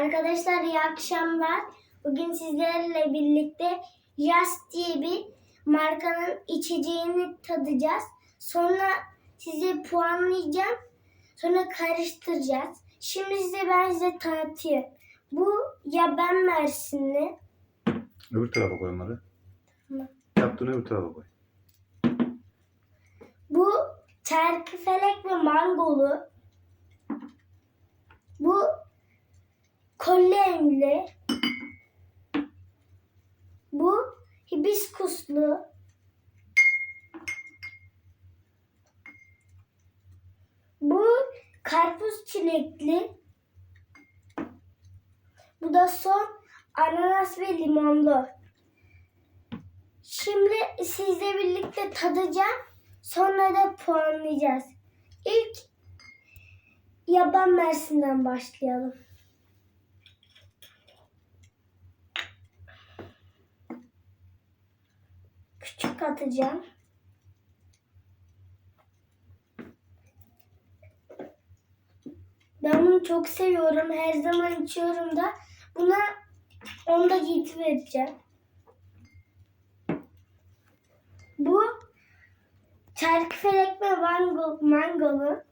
Arkadaşlar iyi akşamlar. Bugün sizlerle birlikte Yas diye bir markanın içeceğini tadacağız. Sonra size puanlayacağım. Sonra karıştıracağız. Şimdi size ben size tanıtayım. Bu ya ben Mersinli. Öbür tarafa koy onları. Tamam. Yaptığını öbür tarafa koy. Bu çerkefelek ve mangolu. Bu kolyemli. Bu hibiskuslu. Bu karpuz çilekli. Bu da son ananas ve limonlu. Şimdi sizle birlikte tadacağım. Sonra da puanlayacağız. İlk yaban mersinden başlayalım. Atacağım. Ben bunu çok seviyorum. Her zaman içiyorum da. Buna onda git vereceğim. Bu çarkıfelek ve mango, mangolu.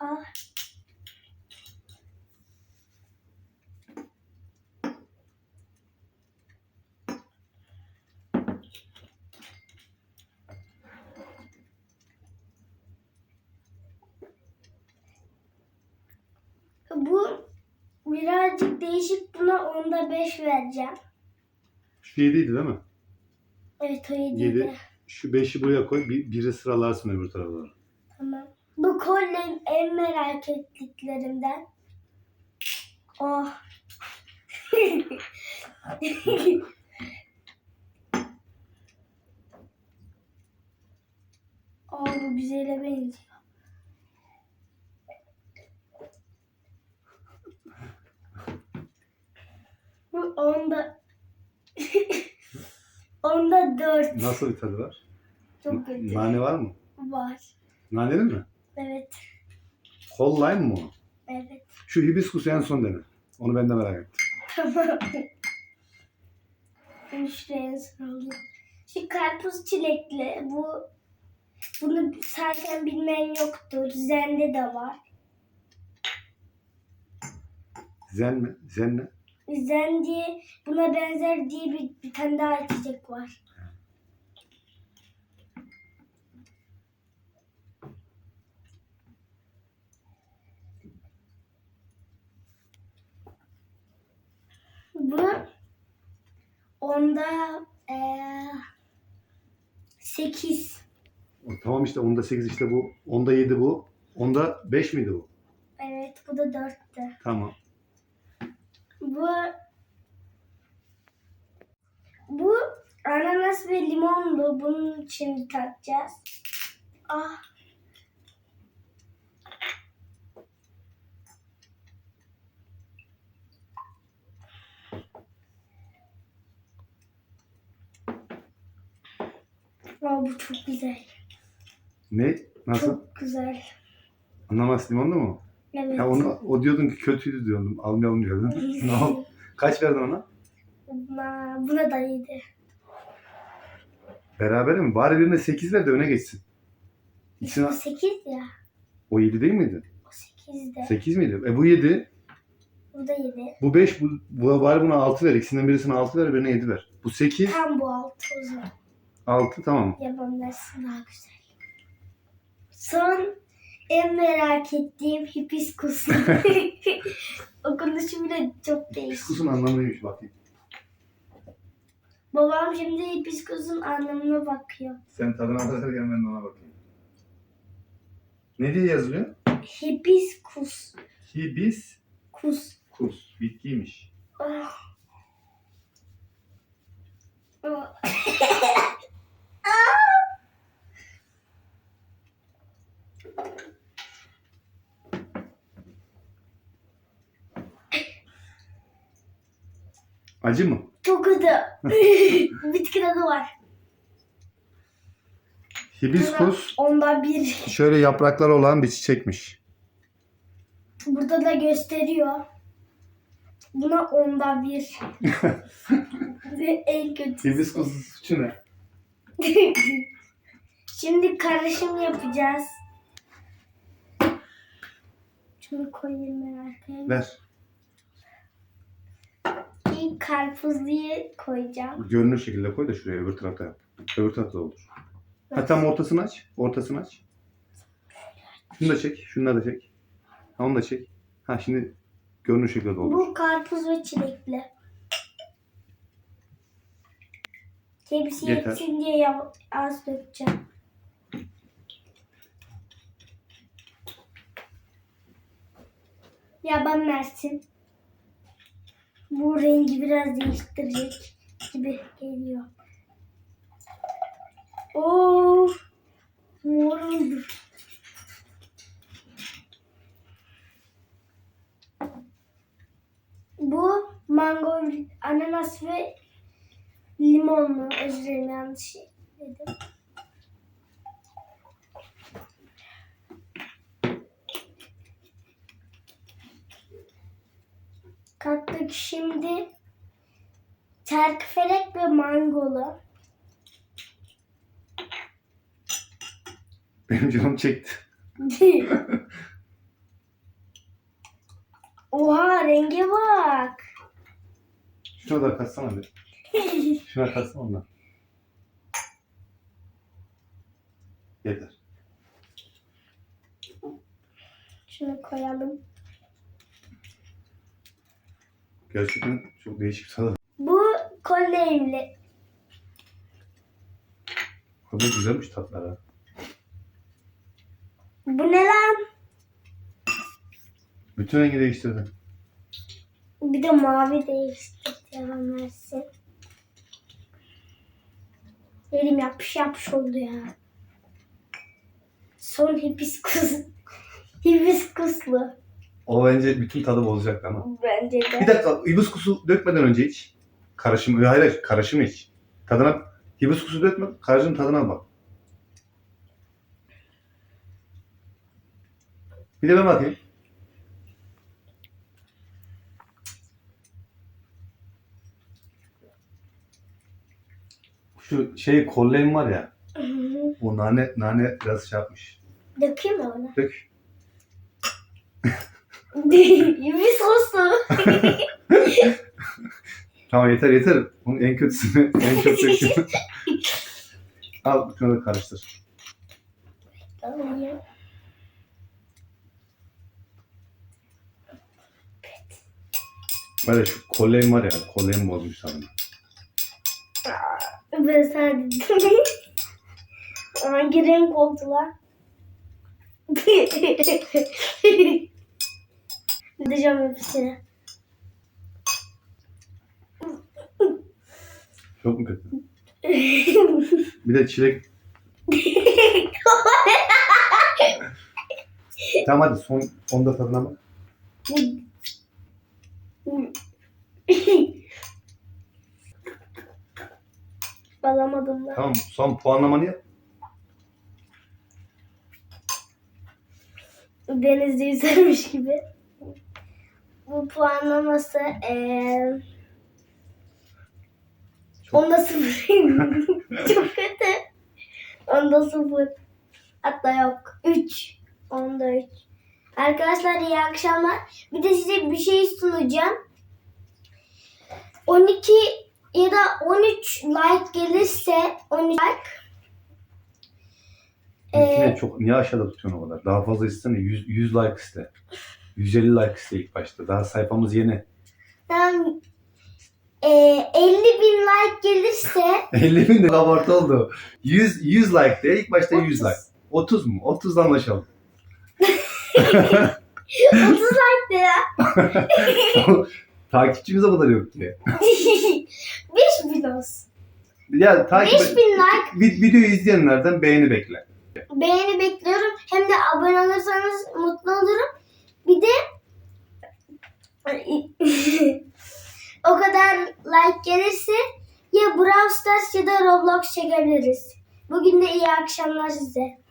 Ah. Bu birazcık değişik. Buna onda 5 vereceğim. Şu yediydi değil mi? Evet o yedi. Yedi. Şu beşi buraya koy. Bir, biri sıralarsın öbür tarafa. Tamam. Bu kolyem en merak ettiklerimden. Oh. Aa bu güzele benziyor. Onda onda dört. Nasıl bir tadı var? Çok kötü. Nane var mı? Var. Naneli mi? Evet. Lime mı o? Evet. Şu hibiskus en son dene. Onu ben de merak ettim. Tamam. Üç renk sıralıyor. Şu karpuz çilekli. Bu bunu zaten bilmeyen yoktur. Zende de var. Zen mi? Zen ne? Zen diye buna benzer diye bir, bir tane daha içecek var. Bu onda eee 8. O, tamam işte onda 8 işte bu. Onda 7 bu. Onda 5 miydi bu? Evet bu da 4'tü. Tamam. Bu bu ananas ve limonlu. Bunun için tatacağız. Ah. Aa, bu çok güzel. Ne? Nasıl? Çok güzel. Ananas limonlu mu? Evet. Ya onu o diyordun ki kötüydü diyordum. Almayalım diyordun. ne oldu? Kaç verdin ona? Buna, buna da iyiydi. Beraber mi? Bari birine 8 ver de öne geçsin. İkisine... O 8 ya. O 7 değil miydi? O 8'de. 8 miydi? E bu 7. Bu da 7. Bu 5. Bu, bu bari buna 6 ver. İkisinden birisine 6 ver, birine 7 ver. Bu 8. Tam bu altı o zaman. 6 tamam. Yaban dersin daha güzel. Son en merak ettiğim hibiskus. Okunuşu bile çok değişik. Fiskusun anlamı neymiş bakayım. Babam şimdi hibiskusun anlamına bakıyor. Sen tadına bakarken ben de ona bakayım. Ne diye yazılıyor? Hibiskus. Hibiskus. Kus. Bitkiymiş. Ah. Ah. Acı mı? Çok kötü. Bitki tadı var. Hibiskus Ondan bir. şöyle yaprakları olan bir çiçekmiş. Burada da gösteriyor. Buna onda bir. Ve en kötüsü. Hibiskus suçu ne? Şimdi karışım yapacağız. Şunu koyayım ben arkaya. Ver. Karpuzluyu koyacağım. Görünür şekilde koy da şuraya öbür tarafta yap. Öbür tarafta da olur. Ha tam ortasını aç. Ortasını aç. Şunu da çek. Şunları da çek. Ha onu da çek. Ha şimdi görünür şekilde olur. Bu karpuz ve çilekli. Hepsi Yeter. yetsin diye yav- az dökeceğim. Ya ben Mersin. Bu rengi biraz değiştirecek gibi geliyor. Oo, mor oldu. Bu mango, ananas ve limonlu. Özür dilerim yanlış dedim. Kattık şimdi çarkıfelek ve mangolu. Benim canım çekti. Oha renge bak. Şuna da katsana bir. Şuna katsana ondan. Yeter. Şunu koyalım. Gerçekten çok değişik bir tadı. Bu kolyemli. Bu da güzelmiş tatlar ha. Bu ne lan? Bütün rengi değiştirdi. Bir de mavi değişti. Yalan versin. Elim yapış yapış oldu ya. Son hibiskus. Hibiskuslu. O bence bütün tadı bozacak ama. Bence Bir de. dakika hibiskusu dökmeden önce iç. Karışım, hayır hayır karışımı iç. Tadına, hibiskusu dökme, karışım tadına bak. Bir de ben bakayım. Şu şey kolleyim var ya, o nane, nane biraz şey yapmış. Dökeyim mi onu? Dök. Hibiskuslu. Tamam yeter yeter. Bunun en kötüsünü, en çok döküyorum. Al şunu da karıştır. Tamam ya. Böyle şu kolleyim var ya, kolleyim bozmuş sanırım. Ben dedim. Hangi renk oldular? Gideceğim hepsine. Çok mu kötü? Bir de çilek. tamam hadi son onda tadına bak. Alamadım ben. Tamam son puanlamanı yap. Denizde yüzermiş gibi. Bu puanlaması eee onda sıfır. Çok kötü. Onda sıfır. Hatta yok. Üç. Onda üç. Arkadaşlar iyi akşamlar. Bir de size bir şey sunacağım. 12 ya da 13 like gelirse 13 like Ee, çok niye aşağıda tutuyorsun o kadar? Daha fazla istene. 100, 100 like iste. 150 like iste ilk başta. Daha sayfamız yeni. Tamam. Ee, 50 bin like gelirse 50 bin de abartı oldu. 100, 100 like de ilk başta 100 like. 30 mu? 30'dan anlaşalım. 30 like de ya. Takipçimiz o kadar yok diye. 5 bin olsun. Ya takip 5 bin like Vid- videoyu izleyenlerden beğeni bekle. beğeni bekliyorum. Hem de abone olursanız mutlu olurum. Bir de o kadar like gelirse ya Brawl Stars ya da Roblox çekebiliriz. Bugün de iyi akşamlar size.